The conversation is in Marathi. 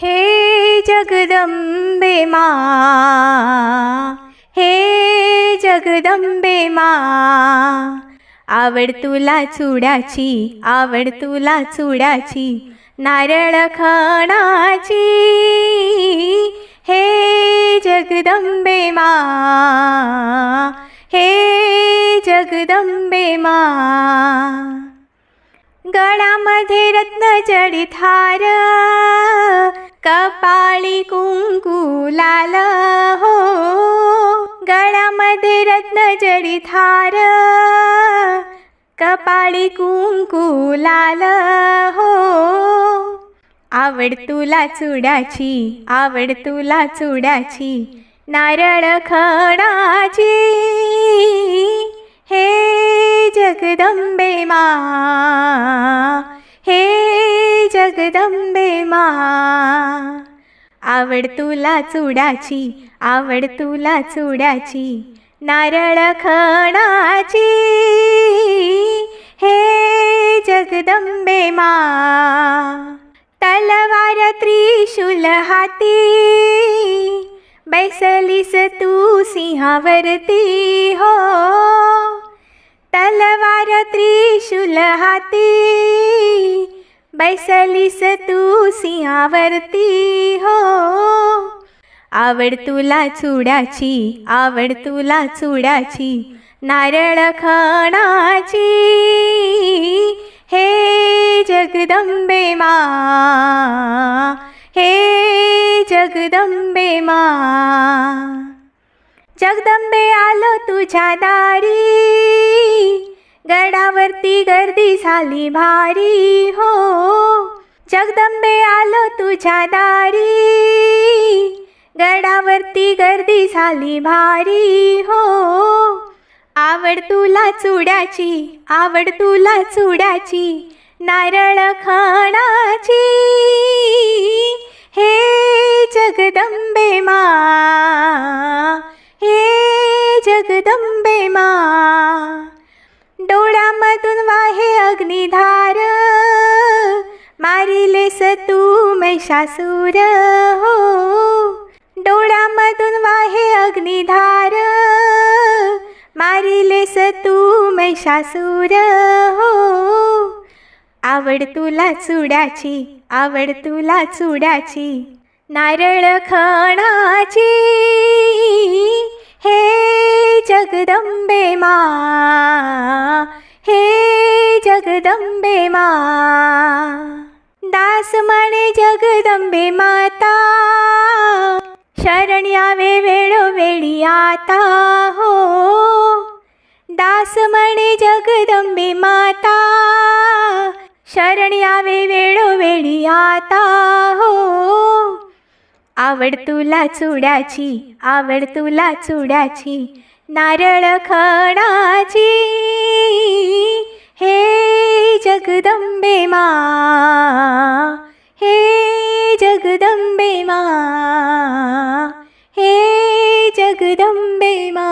हे जगदंबे मा हे जगदंबे मा आवड तुला चुडाची आवड तुला चुडाची नारळ खाणाची. हे जगदंबे मा हे जगदंबे मा गळामध्ये रत्न जडित हार कपाळी कुंकू लाल हो गळ्यामध्ये रत्न जडी थार कपाळी कुंकू लाल हो आवड तुला चुडाची आवड तुला चुडाची नारळ खणाची. हे जगदंबे मा हे जगदंबे मा. आवड तुला चुडाची आवड तुला चुडाची नारळ खणाची. हे जगदंबे मा. तलवार त्रिशूल हाती. बैसलीस तू सिंहावरती हो. तलवार त्रिशूल हाती. बैसलीस तू सिंहावरती हो। आवड तुला चुडाची आवड तुला चुडाची नारळ खाणाची हे जगदंबे मा हे जगदंबे मा। जगदंबे आलो तुझ्या दारी गडावरती गर्दी झाली भारी हो। जगदंबे आलो तुझ्या दारी. गडावरती गर्दी झाली भारी हो. आवड तुला चुड्याची आवड तुला चुड्याची नारळ खाणाची. हे जगदंबे मा हे जगदंबे मा. डोळ्यामधून वा महिषासूर हो. डोळ्यामधून वाहे अग्निधार. मारिलेस तू महिषासूर हो. आवड तुला चुड्याची आवड तुला चुड्याची. नारळ खणाची. हे जगदंबे मा. हे जगदंबे मा. दास म्हणे जगदंबे माता. शरण यावे वेळोवेळी आता हो. दास म्हणे जगदंबे माता. शरण यावे वेळोवेळी आता हो. आवड तुला चुड्याची आवड तुला चुड्याची नारळ खणाची. हे जगदंबे मा हे जगदंबे मा हे जगदंबे मा